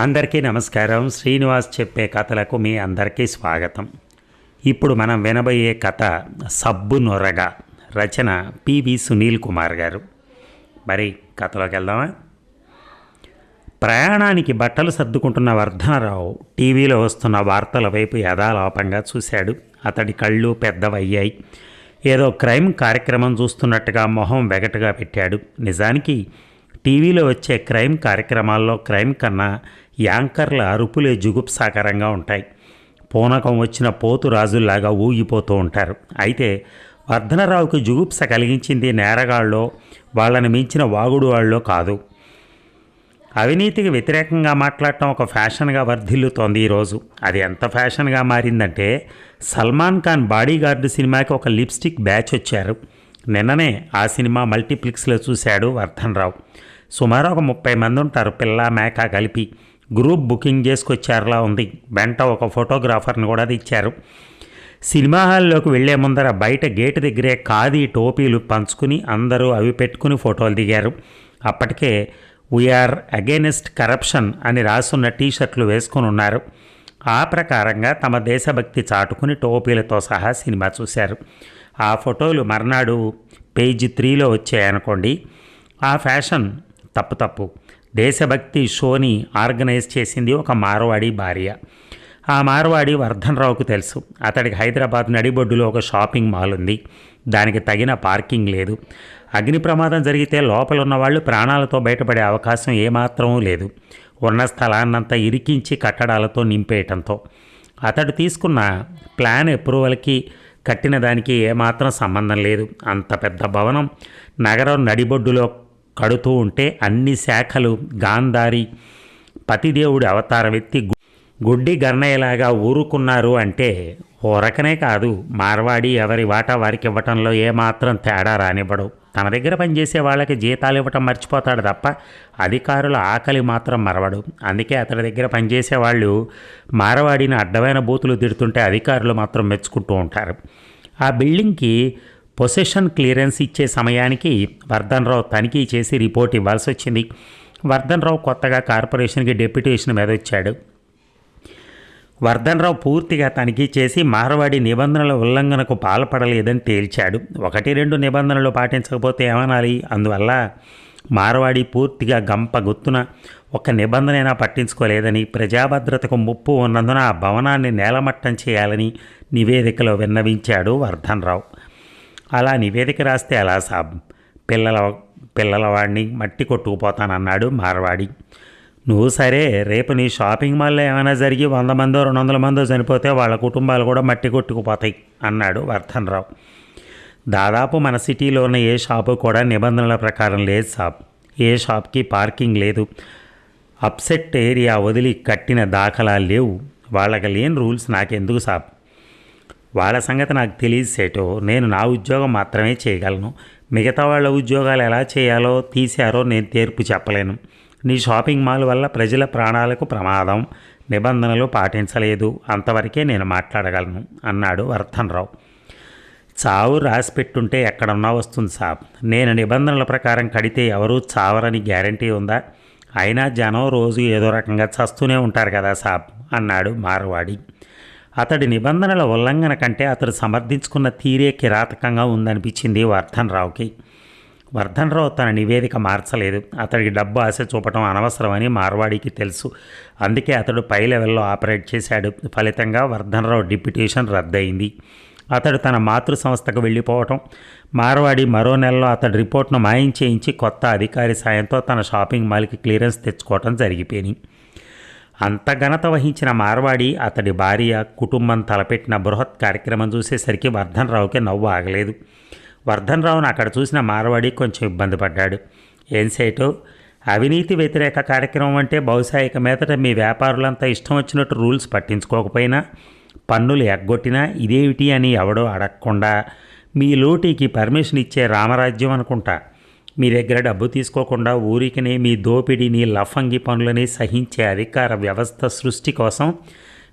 అందరికీ నమస్కారం. శ్రీనివాస్ చెప్పే కథలకు మీ అందరికీ స్వాగతం. ఇప్పుడు మనం వినబోయే కథ సబ్బు నొరగ రచన పివి సునీల్ కుమార్ గారు. మరి కథలోకి వెళ్దామా? ప్రయాణానికి బట్టలు సర్దుకుంటున్న వర్ధనరావు టీవీలో వస్తున్న వార్తల వైపు యథాలోపంగా చూశాడు. అతడి కళ్ళు పెద్దవయ్యాయి. ఏదో క్రైమ్ కార్యక్రమం చూస్తున్నట్టుగా మొహం వెగటుగా పెట్టాడు. నిజానికి టీవీలో వచ్చే క్రైమ్ కార్యక్రమాల్లో క్రైమ్ కన్నా యాంకర్ల అరుపులే జుగుప్సాకరంగా ఉంటాయి. పూనకం వచ్చిన పోతు రాజుల్లాగా ఊగిపోతూ ఉంటారు. అయితే వర్ధనరావుకు జుగుప్స కలిగించింది నేరగాళ్ళలో వాళ్ళని మించిన వాగుడు వాళ్ళలో కాదు. అవినీతికి వ్యతిరేకంగా మాట్లాడటం ఒక ఫ్యాషన్గా వర్ధిల్లుతోంది ఈరోజు అది ఎంత ఫ్యాషన్గా మారిందంటే సల్మాన్ ఖాన్ బాడీగార్డు సినిమాకి ఒక లిప్స్టిక్ బ్యాచ్ వచ్చారు. నిన్ననే ఆ సినిమా మల్టీప్లెక్స్లో చూశాడు వర్ధనరావు. సుమారు ఒక ముప్పై మంది ఉంటారు పిల్ల మేక కలిపి. గ్రూప్ బుకింగ్ చేసుకొచ్చారులా ఉంది. వెంట ఒక ఫోటోగ్రాఫర్ని కూడా తెచ్చారు. సినిమా హాల్లోకి వెళ్ళే ముందర బయట గేటు దగ్గరే ఖాదీ టోపీలు పంచుకుని అందరూ అవి పెట్టుకుని ఫోటోలు దిగారు. అప్పటికే వీఆర్ అగేనెస్ట్ కరప్షన్ అని రాసున్న టీషర్ట్లు వేసుకుని ఉన్నారు. ఆ ప్రకారంగా తమ దేశభక్తి చాటుకుని టోపీలతో సహా సినిమా చూశారు. ఆ ఫోటోలు మర్నాడు పేజీ త్రీలో వచ్చాయనుకోండి. ఆ ఫ్యాషన్ తప్పు తప్పు. దేశభక్తి షోని ఆర్గనైజ్ చేసింది ఒక మార్వాడి భార్య. ఆ మార్వాడి వర్ధన్రావుకు తెలుసు. అతడికి హైదరాబాద్ నడిబొడ్డులో ఒక షాపింగ్ మాల్ ఉంది. దానికి తగిన పార్కింగ్ లేదు. అగ్ని ప్రమాదం జరిగితే లోపల ఉన్న వాళ్ళు ప్రాణాలతో బయటపడే అవకాశం ఏమాత్రం లేదు. ఉన్న స్థలాన్నంతా ఇరికించి కట్టడాలతో నింపేయటంతో. అతడు తీసుకున్న ప్లాన్ అప్రూవల్కి కట్టిన దానికి ఏమాత్రం సంబంధం లేదు. అంత పెద్ద భవనం నగరం నడిబొడ్డులో కడుతూ ఉంటే అన్ని శాఖలు గాంధారి పతిదేవుడి అవతారం ఎత్తి గుడ్డి గర్ణయ్యలాగా ఊరుకున్నారు అంటే ఊరకనే కాదు. మార్వాడి ఎవరి వాటా వారికి ఇవ్వటంలో ఏమాత్రం తేడా రానివ్వడు. తన దగ్గర పనిచేసే వాళ్ళకి జీతాలు ఇవ్వటం మర్చిపోతాడు తప్ప అధికారుల ఆకలి మాత్రం మరవడు. అందుకే అతడి దగ్గర పనిచేసే వాళ్ళు మారవాడిని అడ్డమైన బూతులు తిడుతుంటే అధికారులు మాత్రం మెచ్చుకుంటూ ఉంటారు. ఆ బిల్డింగ్కి పొసెషన్ క్లియరెన్స్ ఇచ్చే సమయానికి వర్ధన్రావు తనిఖీ చేసి రిపోర్ట్ ఇవ్వాల్సి వచ్చింది. వర్ధన్రావు కొత్తగా కార్పొరేషన్కి డెప్యుటేషన్ మీద వచ్చాడు వర్ధన్రావు పూర్తిగా తనిఖీ చేసి మార్వాడి నిబంధనల ఉల్లంఘనకు పాల్పడలేదని తేల్చాడు. ఒకటి రెండు నిబంధనలు పాటించకపోతే ఏమనాలి? అందువల్ల మార్వాడి పూర్తిగా గంప గుత్తున ఒక నిబంధనైనా పట్టించుకోలేదని ప్రజాభద్రతకు ముప్పు ఉన్నందున ఆ భవనాన్ని నేలమట్టం చేయాలని నివేదికలో విన్నవించాడు వర్ధన్రావు. అలా నివేదిక రాస్తే ఎలా సాబ్. పిల్లల పిల్లలవాడిని మట్టి కొట్టుకుపోతానన్నాడు మార్వాడి. నువ్వు సరే రేపు నీ షాపింగ్ మాల్లో ఏమైనా జరిగి వంద మందో రెండు వందల మందో చనిపోతే వాళ్ళ కుటుంబాలు కూడా మట్టి కొట్టుకుపోతాయి అన్నాడు వర్ధన్రావు. దాదాపు మన సిటీలో ఉన్న ఏ షాపు కూడా నిబంధనల ప్రకారం లేదు సాబ్. ఏ షాప్కి పార్కింగ్ లేదు. అప్సెట్ ఏరియా వదిలి కట్టిన దాఖలాలు లేవు. వాళ్ళకి లేని రూల్స్ నాకెందుకు సాబ్? వాళ్ళ సంగతి నాకు తెలియదు సేటో నేను నా ఉద్యోగం మాత్రమే చేయగలను. మిగతా వాళ్ళ ఉద్యోగాలు ఎలా చేయాలో తీశారో నేను తీర్పు చెప్పలేను. నీ షాపింగ్ మాల్ వల్ల ప్రజల ప్రాణాలకు ప్రమాదం. నిబంధనలు పాటించలేదు. అంతవరకే నేను మాట్లాడగలను అన్నాడు వర్ధన్రావు. చావు రాసి పెట్టుంటే ఎక్కడున్నా వస్తుంది సాబ్. నేను నిబంధనల ప్రకారం కడితే ఎవరూ చావరని గ్యారంటీ ఉందా? అయినా జనం రోజు ఏదో రకంగా చస్తూనే ఉంటారు కదా సాబ్ అన్నాడు మార్వాడి. అతడి నిబంధనల ఉల్లంఘన కంటే అతడు సమర్థించుకున్న తీరే కిరాతకంగా ఉందనిపించింది వర్ధన్రావుకి. వర్ధన్రావు తన నివేదిక మార్చలేదు. అతడికి డబ్బు ఆశ చూపటం అనవసరమని మార్వాడికి తెలుసు. అందుకే అతడు పై లెవెల్లో ఆపరేట్ చేశాడు. ఫలితంగా వర్ధన్రావు డిప్యుటేషన్ రద్దయింది. అతడు తన మాతృ సంస్థకు వెళ్ళిపోవటం మార్వాడి మరో నెలలో అతడి రిపోర్ట్ను మాయం చేయించి కొత్త అధికారి సాయంతో తన షాపింగ్ మాల్కి క్లియరెన్స్ తెచ్చుకోవటం జరిగిపోయింది. అంత ఘనత వహించిన మార్వాడి అతడి భార్య కుటుంబం తలపెట్టిన బృహత్ కార్యక్రమం చూసేసరికి వర్ధన్రావుకి నవ్వు ఆగలేదు. వర్ధన్రావును అక్కడ చూసిన మార్వాడి కొంచెం ఇబ్బంది పడ్డాడు. ఏం సేటో? అవినీతి వ్యతిరేక కార్యక్రమం అంటే బహుశా ఇక మీదట మీ వ్యాపారులంతా ఇష్టం వచ్చినట్టు రూల్స్ పట్టించుకోకపోయినా పన్నులు ఎగ్గొట్టినా ఇదేమిటి అని ఎవడో అడగకుండా మీ లోటీకి పర్మిషన్ ఇచ్చే రామరాజ్యం అనుకుంటా. మీ దగ్గర డబ్బు తీసుకోకుండా ఊరికినే మీ దోపిడీని లఫంగి పనులని సహించే అధికార వ్యవస్థ సృష్టి కోసం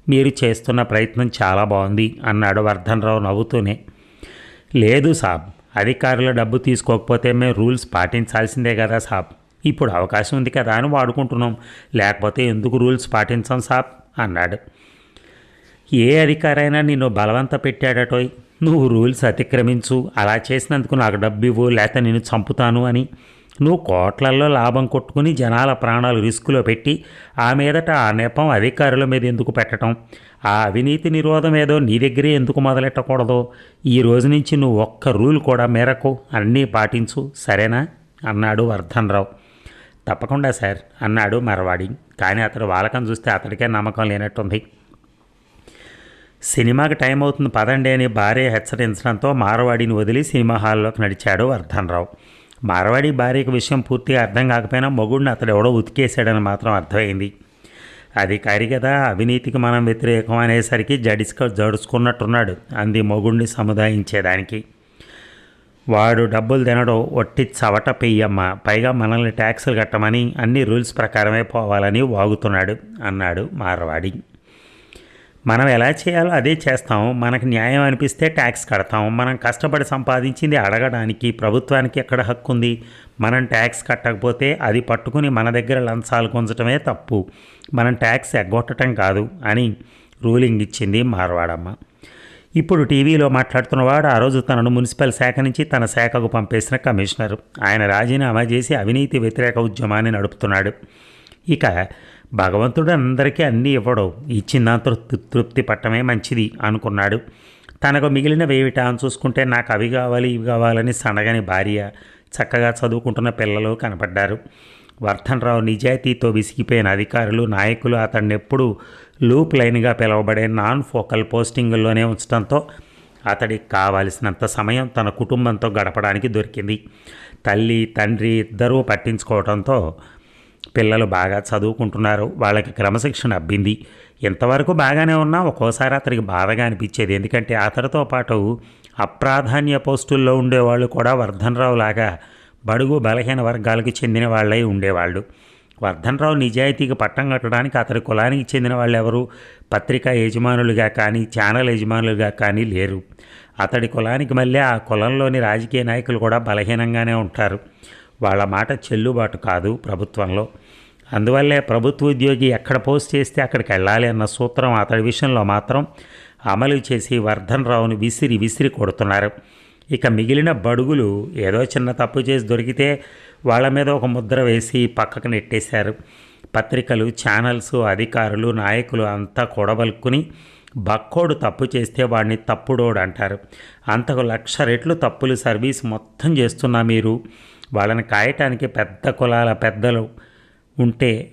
మీరు చేస్తున్న ప్రయత్నం చాలా బాగుంది అన్నాడు వర్ధన్రావు నవ్వుతూనే. లేదు సాబ్ అధికారుల డబ్బు తీసుకోకపోతే మేము రూల్స్ పాటించాల్సిందే కదా సాబ్. ఇప్పుడు అవకాశం ఉంది కదా అని వాడుకుంటున్నాం. లేకపోతే ఎందుకు రూల్స్ పాటించాం సాబ్? అన్నాడు. ఏ అధికారైనా నిన్ను బలవంత పెట్టాడటోయ్. నువ్వు రూల్స్ అతిక్రమించు అలా చేసినందుకు నాకు డబ్బు ఇవ్వు లేక నేను చంపుతాను అని. నువ్వు కోట్లల్లో లాభం కొట్టుకుని జనాల ప్రాణాలు రిస్కులో పెట్టి ఆ మీదట ఆ నెపం అధికారుల మీద ఎందుకు పెట్టడం ఆ అవినీతి నిరోధం ఏదో నీ దగ్గరే ఎందుకు మొదలెట్టకూడదో? ఈ రోజు నుంచి నువ్వు ఒక్క రూల్ కూడా మేరకు అన్నీ పాటించు సరేనా? అన్నాడు వర్ధన్ రావు తప్పకుండా సార్ అన్నాడు మరవాడి. కానీ అతడు వాలకం చూస్తే అతడికే నమ్మకం లేనట్టుంది. సినిమాకి టైం అవుతుంది పదండి అని భార్య హెచ్చరించడంతో మారవాడిని వదిలి సినిమా హాల్లోకి నడిచాడు వర్ధన్ రావు మారవాడి భార్యకు విషయం పూర్తిగా అర్థం కాకపోయినా మొగుడిని అతడు ఎవడో ఉతికేశాడని మాత్రం అర్థమైంది. అధికారి కదా అవినీతికి మనం వ్యతిరేకం అనేసరికి జడిస్క జడుచుకున్నట్టున్నాడు అంది మొగుడిని సముదాయించేదానికి. వాడు డబ్బులు తినడం ఒట్టి చవట పెయ్యమ్మ పైగా మనల్ని ట్యాక్సులు కట్టమని అన్ని రూల్స్ ప్రకారమే పోవాలని వాగుతున్నాడు అన్నాడు మారవాడి. మనం ఎలా చేయాలో అదే చేస్తాం. మనకు న్యాయం అనిపిస్తే ట్యాక్స్ కడతాం. మనం కష్టపడి సంపాదించింది అడగడానికి ప్రభుత్వానికి ఎక్కడ హక్కు ఉంది? మనం ట్యాక్స్ కట్టకపోతే అది పట్టుకుని మన దగ్గర లంచాలు కొంచటమే తప్పు. మనం ట్యాక్స్ ఎగ్గొట్టడం కాదు అని రూలింగ్ ఇచ్చింది మార్వాడమ్మ. ఇప్పుడు టీవీలో మాట్లాడుతున్నవాడు ఆ రోజు తనను మున్సిపల్ శాఖ నుంచి తన శాఖకు పంపేసిన కమిషనర్. ఆయన రాజీనామా చేసి అవినీతి వ్యతిరేక ఉద్యమాన్ని నడుపుతున్నాడు. ఇక భగవంతుడు అందరికీ అన్నీ ఇవ్వడం. ఇచ్చిన తృప్తి తృప్తి పట్టమే మంచిది అనుకున్నాడు. తనకు మిగిలిన వేవిట అని చూసుకుంటే నాకు అవి కావాలి ఇవి కావాలని సనగని భార్య చక్కగా చదువుకుంటున్న పిల్లలు కనపడ్డారు. వర్ధన్రావు నిజాయితీతో విసిగిపోయిన అధికారులు నాయకులు అతన్ని ఎప్పుడూ లూప్ లైన్గా పిలువబడే నాన్ ఫోకల్ పోస్టింగుల్లోనే ఉంచడంతో అతడికి కావలసినంత సమయం తన కుటుంబంతో గడపడానికి దొరికింది. తల్లి తండ్రి ఇద్దరూ పట్టించుకోవడంతో పిల్లలు బాగా చదువుకుంటున్నారు వాళ్ళకి క్రమశిక్షణ అబ్బింది. ఇంతవరకు బాగానే ఉన్నా ఒక్కోసారి అతనికి బాధగా అనిపించేది. ఎందుకంటే అతడితో పాటు అప్రాధాన్య పోస్టుల్లో ఉండేవాళ్ళు కూడా వర్ధన్రావు లాగా బడుగు బలహీన వర్గాలకు చెందిన వాళ్ళై ఉండేవాళ్ళు. వర్ధన్రావు నిజాయితీకి పట్టం కట్టడానికి అతడి కులానికి చెందిన వాళ్ళు ఎవరు పత్రికా యజమానులుగా కానీ ఛానల్ యజమానులుగా కానీ లేరు. అతడి కులానికి మళ్ళీ ఆ కులంలోని రాజకీయ నాయకులు కూడా బలహీనంగానే ఉంటారు. వాళ్ళ మాట చెల్లుబాటు కాదు ప్రభుత్వంలో. అందువల్లే ప్రభుత్వ ఉద్యోగి ఎక్కడ పోస్ట్ చేస్తే అక్కడికి వెళ్ళాలి అన్న సూత్రం అతడి విషయంలో మాత్రం అమలు చేసి వర్ధన్ రావును విసిరి విసిరి కొడుతున్నారు. ఇక మిగిలిన బడుగులు ఏదో చిన్న తప్పు చేసి దొరికితే వాళ్ళ మీద ఒక ముద్ర వేసి పక్కకు నెట్టేశారు. పత్రికలు ఛానల్స్ అధికారులు నాయకులు అంతా కూడబలుక్కుని బక్కోడు తప్పు చేస్తే వాడిని తప్పుడోడు అంటారు. అంతకు లక్ష రెట్లు తప్పులు సర్వీస్ మొత్తం చేస్తున్నా మీరు. వాళ్ళని కాయటానికి పెద్ద కులాల పెద్దలు ఉంటే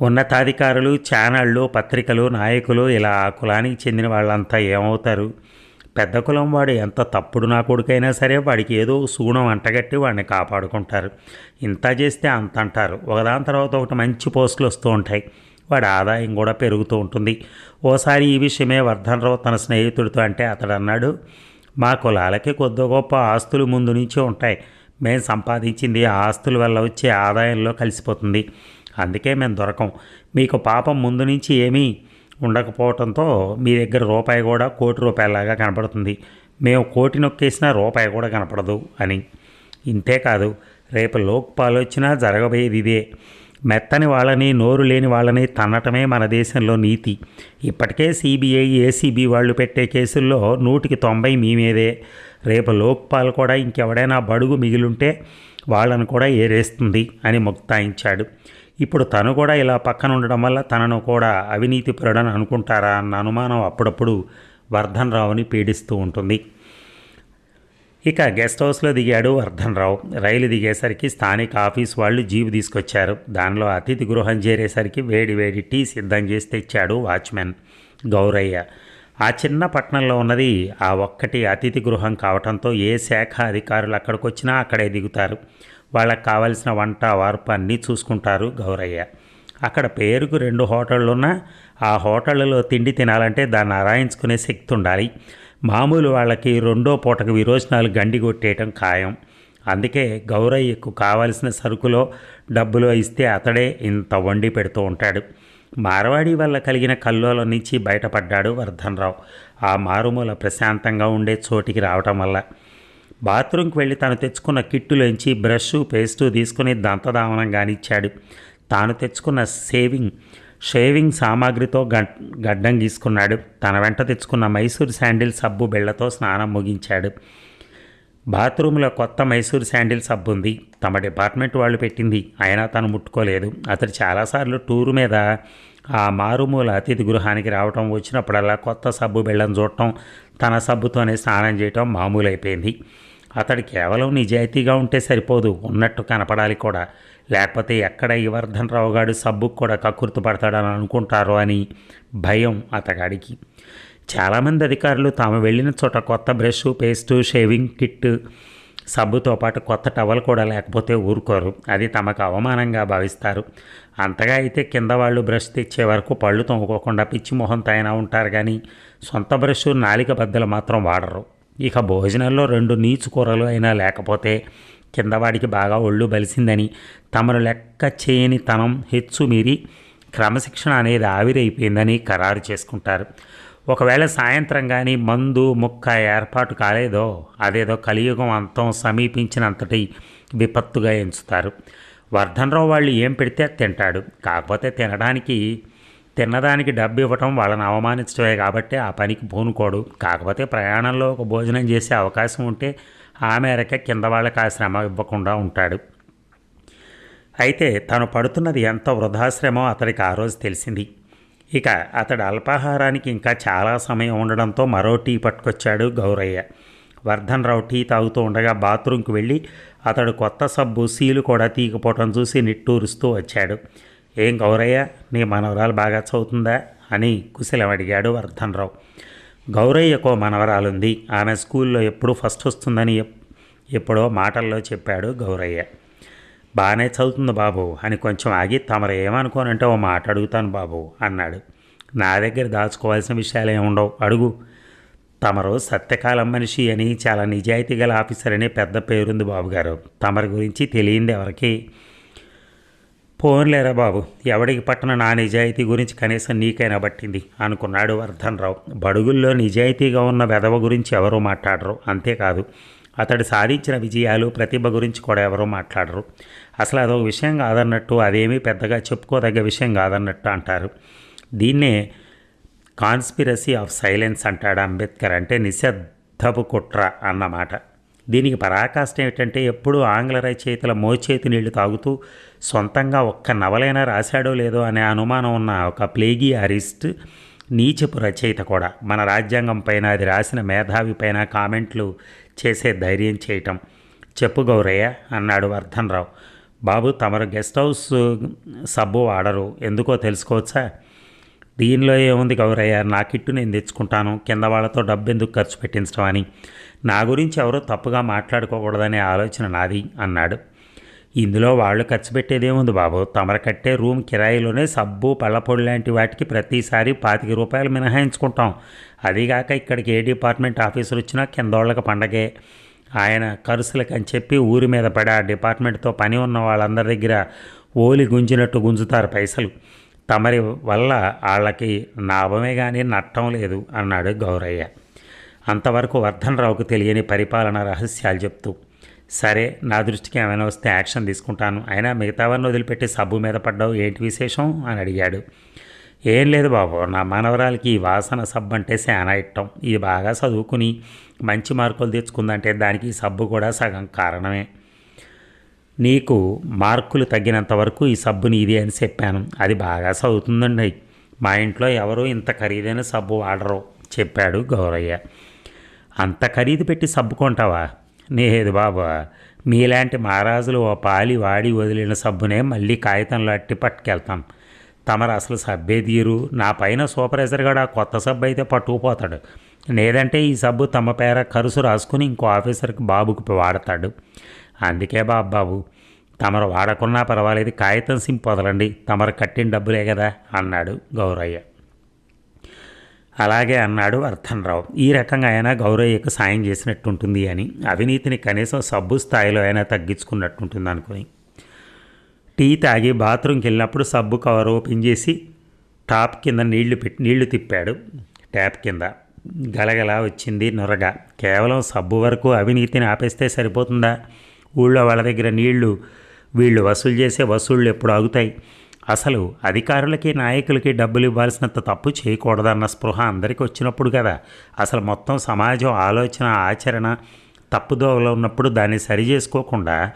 ఉన్నతాధికారులు ఛానళ్ళు పత్రికలు నాయకులు ఇలా ఆ కులానికి చెందిన వాళ్ళంతా ఏమవుతారు? పెద్ద కులం వాడు ఎంత తప్పుడు నా కొడుకైనా సరే వాడికి ఏదో సూణం అంటగట్టి వాడిని కాపాడుకుంటారు. ఇంత చేస్తే అంత అంటారు. ఒకదాని తర్వాత ఒకటి మంచి పోస్టులు వస్తూ ఉంటాయి. వాడి ఆదాయం కూడా పెరుగుతూ ఉంటుంది. ఓసారి ఈ విషయమే వర్ధన్ రావు తన స్నేహితుడితో అంటే అతడు అన్నాడు మా కులాలకి కొద్ది గొప్ప ఆస్తులు ముందు నుంచి ఉంటాయి. మేము సంపాదించింది ఆ ఆస్తుల వల్ల వచ్చే ఆదాయంలో కలిసిపోతుంది. అందుకే మేము దొరకం. మీకు పాపం ముందు నుంచి ఏమీ ఉండకపోవడంతో మీ దగ్గర రూపాయి కూడా కోటి రూపాయలాగా కనపడుతుంది. మేము కోటి నొక్కేసినా రూపాయి కూడా కనపడదు అని. ఇంతేకాదు రేపు లోక్పాల్ వచ్చినా జరగబోయేది ఇదే. మెత్తని వాళ్ళని నోరు లేని వాళ్ళని తన్నటమే మన దేశంలో నీతి. ఇప్పటికే సిబిఐ ఏసీబీ వాళ్ళు పెట్టే కేసుల్లో నూటికి తొంభై మీ మీదే. రేపు లోక్పాల్ కూడా ఇంకెవడైనా బడుగు మిగిలుంటే వాళ్ళను కూడా ఏరేస్తుంది అని ముక్తాయించాడు ఇప్పుడు తను కూడా ఇలా పక్కన ఉండడం వల్ల తనను కూడా అవినీతిపరుడని అనుకుంటారా అన్న అనుమానం అప్పుడప్పుడు వర్ధన్ రావుని పీడిస్తూ ఉంటుంది. ఇక గెస్ట్ హౌస్లో దిగాడు వర్ధన్ రావు రైలు దిగేసరికి స్థానిక ఆఫీస్ వాళ్ళు జీపు తీసుకొచ్చారు. దానిలో అతిథి గృహం చేరేసరికి వేడి వేడి టీ సిద్ధం చేసి తెచ్చాడు వాచ్మెన్ గౌరయ్య. ఆ చిన్న పట్టణంలో ఉన్నది ఆ ఒక్కటి అతిథి గృహం కావడంతో ఏ శాఖ అధికారులు అక్కడికి వచ్చినా అక్కడే దిగుతారు. వాళ్ళకి కావలసిన వంట వార్పు అన్నీ చూసుకుంటారు గౌరయ్య. అక్కడ పేరుకు రెండు హోటళ్ళున్నా ఆ హోటళ్ళలో తిండి తినాలంటే దాన్ని అరాయించుకునే శక్తి ఉండాలి. మామూలు వాళ్ళకి రెండో పూటకు విరోచనాలు గండి కొట్టేయటం ఖాయం. అందుకే గౌరయ్యకు కావలసిన సరుకులో డబ్బులో ఇస్తే అతడే ఇంత వండి పెడుతూ ఉంటాడు. మారవాడి వల్ల కలిగిన కల్లోల నుంచి బయటపడ్డాడు వర్ధన్రావు. ఆ మారుమూల ప్రశాంతంగా ఉండే చోటికి రావటం వల్ల. బాత్రూంకి వెళ్ళి తను తెచ్చుకున్న కిట్టులోంచి బ్రష్ పేస్టు తీసుకుని దంతదావనం కానిచ్చాడు తాను తెచ్చుకున్న సేవింగ్ షేవింగ్ సామాగ్రితో గడ్ గడ్డం గీసుకున్నాడు. తన వెంట తెచ్చుకున్న మైసూర్ శాండిల్ సబ్బు బిళ్ళతో స్నానం ముగించాడు. బాత్రూంలో కొత్త మైసూర్ శాండిల్ సబ్బు ఉంది. తమ డిపార్ట్మెంట్ వాళ్ళు పెట్టింది. అయినా తను ముట్టుకోలేదు. అతడు చాలాసార్లు టూరు మీద ఆ మారుమూల అతిథి గృహానికి రావటం వచ్చినప్పుడల్లా కొత్త సబ్బు బిళ్ళను చూడటం తన సబ్బుతోనే స్నానం చేయటం మామూలు అయిపోయింది అతడు కేవలం నిజాయితీగా ఉంటే సరిపోదు ఉన్నట్టు కనపడాలి కూడా. లేకపోతే ఎక్కడ యువర్ధన్ రావు గాడు సబ్బుకు కూడా కక్కుర్తి పడతాడని అనుకుంటారో అని భయం అతగాడికి. చాలామంది అధికారులు తాము వెళ్ళిన చోట కొత్త బ్రష్ పేస్టు షేవింగ్ కిట్ సబ్బుతో పాటు కొత్త టవల్ కూడా లేకపోతే ఊరుకోరు. అది తమకు అవమానంగా భావిస్తారు. అంతగా అయితే కింద వాళ్ళు బ్రష్ తెచ్చే వరకు పళ్ళు తొమ్ముకోకుండా పిచ్చి మొహంతో అయినా ఉంటారు కానీ సొంత బ్రష్ నాలిక బద్దలు మాత్రం వాడరు. ఇక భోజనంలో రెండు నీచు కూరలు అయినా లేకపోతే కిందవాడికి బాగా ఒళ్ళు బలిసిందని తమను లెక్క చేయని తనం హెచ్చు మీరి క్రమశిక్షణ అనేది ఆవిరైపోయిందని ఖరారు చేసుకుంటారు. ఒకవేళ సాయంత్రం కానీ మందు ముక్క ఏర్పాటు కాలేదో అదేదో కలియుగం అంతం సమీపించినంతటి విపత్తుగా ఎంచుతారు. వర్ధనరావు వాళ్ళు ఏం పెడితే తింటాడు. కాకపోతే తినడానికి తిన్నదానికి డబ్బు ఇవ్వటం వాళ్ళని అవమానించడమే కాబట్టి ఆ పనికి పూనుకోడు. కాకపోతే ప్రయాణంలో ఒక భోజనం చేసే అవకాశం ఉంటే ఆ మేరకే కింద వాళ్ళకి ఆ శ్రమ ఇవ్వకుండా ఉంటాడు. అయితే తను పడుతున్నది ఎంత వృధాశ్రమో అతడికి ఆ రోజు తెలిసింది. ఇక అతడు అల్పాహారానికి ఇంకా చాలా సమయం ఉండడంతో మరో టీ పట్టుకొచ్చాడు గౌరయ్య. వర్ధన్ రావు టీ తాగుతూ ఉండగా బాత్రూంకి వెళ్ళి అతడు కొత్త సబ్బు సీలు కూడా తీకపోవటం చూసి నిట్టూరుస్తూ వచ్చాడు. ఏం గౌరయ్య నీ మనవరాలు బాగా చదువుతుందా? అని కుశలం అడిగాడు వర్ధన్రావు. గౌరయ్యకో మనవరాలుంది. ఆమె స్కూల్లో ఎప్పుడూ ఫస్ట్ వస్తుందని ఎప్పుడో మాటల్లో చెప్పాడు గౌరయ్య. బాగానే చదువుతుంది బాబు అని కొంచెం ఆగి తమరు ఏమనుకోనంటే ఓ మాట అడుగుతాను బాబు అన్నాడు. నా దగ్గర దాచుకోవాల్సిన విషయాలు ఏముండవు అడుగు. తమరు సత్యకాలం మనిషి అని చాలా నిజాయితీ గల ఆఫీసర్ అని పెద్ద పేరుంది బాబుగారు. తమరి గురించి తెలియంది ఎవరికి? పోన్లేరా బాబు ఎవడికి పట్టిన నా నిజాయితీ గురించి కనీసం నీకైనా పట్టింది అనుకున్నాడు వర్ధన్ రావు బడుగుల్లో నిజాయితీగా ఉన్న వెధవ గురించి ఎవరూ మాట్లాడరు అంతేకాదు అతడు సాధించిన విజయాలు ప్రతిభ గురించి కూడా ఎవరూ మాట్లాడరు. అసలు అదొక విషయం కాదన్నట్టు అదేమీ పెద్దగా చెప్పుకోదగ్గ విషయం కాదన్నట్టు అంటారు. దీన్నే కాన్స్పిరసీ ఆఫ్ సైలెన్స్ అంటాడు అంబేద్కర్ అంటే నిశ్శబ్దపు కుట్ర అన్నమాట. దీనికి పరాకాష్ట ఏమిటంటే ఎప్పుడూ ఆంగ్ల రచయితల మోచేతి నీళ్ళు తాగుతూ సొంతంగా ఒక్క నవలైనా రాశాడో లేదో అనే అనుమానం ఉన్న ఒక ప్లేగి అరిస్ట్ నీచపు రచయిత కూడా. మన రాజ్యాంగం పైన అది రాసిన మేధావి పైన కామెంట్లు చేసే ధైర్యం చేయటం. చెప్పు గౌరయ్య అన్నాడు వర్ధన్ రావు బాబు తమరు గెస్ట్ హౌస్ సబ్బు వాడరు. ఎందుకో తెలుసుకోవచ్చా? దీనిలో ఏముంది గౌరయ్య? నా కిట్టు నేను తెచ్చుకుంటాను. కింద వాళ్ళతో డబ్బు ఎందుకు ఖర్చు పెట్టించడం అని. నా గురించి ఎవరో తప్పుగా మాట్లాడుకోకూడదనే ఆలోచన నాది అన్నాడు. ఇందులో వాళ్ళు ఖర్చు పెట్టేదేముంది బాబు? తమరు కట్టే రూమ్ కిరాయిలోనే సబ్బు పళ్ళపొడి లాంటి వాటికి ప్రతిసారి పాతిక రూపాయలు మినహాయించుకుంటాం. అదిగాక ఇక్కడికి ఏ డిపార్ట్మెంట్ ఆఫీసర్ వచ్చినా కిందోళ్ళకి పండగే. ఆయన ఖర్చులకు అని చెప్పి ఊరి మీద పడి ఆ డిపార్ట్మెంట్తో పని ఉన్న వాళ్ళందరి దగ్గర ఓలి గుంజినట్టు గుంజుతారు పైసలు. తమరి వల్ల వాళ్ళకి లాభమే కానీ నట్టం లేదు అన్నాడు గౌరయ్య. అంతవరకు వర్ధనరావుకు తెలియని పరిపాలన రహస్యాలు చెప్తూ సరే నా దృష్టికి ఏమైనా వస్తే యాక్షన్ తీసుకుంటాను. అయినా మిగతావన్నీ వదిలిపెట్టి సబ్బు మీద పడ్డావు ఏంటి విశేషం? అని అడిగాడు. ఏం లేదు బాబు నా మనవరాలకి ఈ వాసన సబ్బు అంటే శానా ఇట్టం ఇది బాగా చదువుకుని మంచి మార్కులు తెచ్చుకుందంటే దానికి ఈ సబ్బు కూడా సగం కారణమే. నీకు మార్కులు తగ్గినంత వరకు ఈ సబ్బుని ఇది అని చెప్పాను. అది బాగా చదువుతుందండి. మా ఇంట్లో ఎవరు ఇంత ఖరీదైన సబ్బు వాడరు చెప్పాడు గౌరయ్య. అంత ఖరీదు పెట్టి సబ్బు కొంటావా? లేదు బాబా మీలాంటి మహారాజులు ఓ పాలి వాడి వదిలిన సబ్బునే మళ్ళీ కాగితంలో అట్టి పట్టుకెళ్తాం. తమరు అసలు సబ్బే తీరు. నా పైన సూపర్వైజర్ కూడా కొత్త సబ్బు అయితే పట్టుకుపోతాడు. లేదంటే ఈ సబ్బు తమ పేర కరుసు రాసుకుని ఇంకో ఆఫీసర్కి బాబుకి వాడతాడు. అందుకే బాబు బాబు తమరు వాడకున్నా పర్వాలేదు కాగితం సింపు వదలండి. తమరు కట్టిన డబ్బులే కదా అన్నాడు గౌరయ్య. అలాగే అన్నాడు వర్ధన్రావు ఈ రకంగా అయినా గౌరయ్యకు సాయం చేసినట్టుంటుంది అని. అవినీతిని కనీసం సబ్బు స్థాయిలో అయినా తగ్గించుకున్నట్టుంటుంది అనుకుని. టీ తాగి బాత్రూమ్కి వెళ్ళినప్పుడు సబ్బు కవర్ ఓపెన్ చేసి టాప్ కింద నీళ్ళు పెట్టి నీళ్ళు తిప్పాడు. ట్యాప్ కింద. గలగల వచ్చింది నొరగ. కేవలం సబ్బు వరకు అవినీతిని ఆపేస్తే సరిపోతుందా? ఊళ్ళో వాళ్ళ దగ్గర నీళ్ళు వీళ్ళు వసూలు చేసే వసూళ్ళు ఎప్పుడు ఆగుతాయి? అసలు అధికారులకి నాయకులకి డబ్బులు ఇవ్వాల్సినంత తప్పు చేయకూడదన్న స్పృహ అందరికీ వచ్చినప్పుడు కదా. అసలు మొత్తం సమాజం ఆలోచన ఆచరణ తప్పుదోవలో ఉన్నప్పుడు దాన్ని సరి చేసుకోకుండా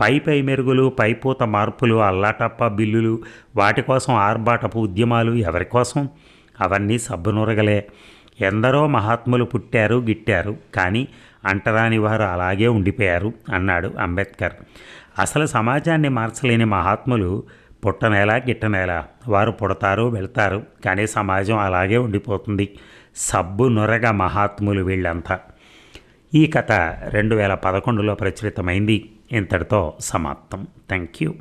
పై పై మెరుగులు పైపూత మార్పులు అల్లాటప్ప బిల్లులు వాటి కోసం ఆర్భాటపు ఉద్యమాలు ఎవరి కోసం? అవన్నీ సబ్బునూరగలే. ఎందరో మహాత్ములు పుట్టారు గిట్టారు కానీ అంటరాని వారు అలాగే ఉండిపోయారు అన్నాడు అంబేద్కర్. అసలు సమాజాన్ని మార్చలేని మహాత్ములు పుట్టనేలా గిట్టనేలా వారు పుడతారు వెళ్తారు కానీ సమాజం అలాగే ఉండిపోతుంది. సబ్బు నొరగ మహాత్ములు వీళ్ళంతా. ఈ కథ రెండు వేల పదకొండులో ప్రచురితమైంది. ఇంతటితో సమాప్తం. Thank you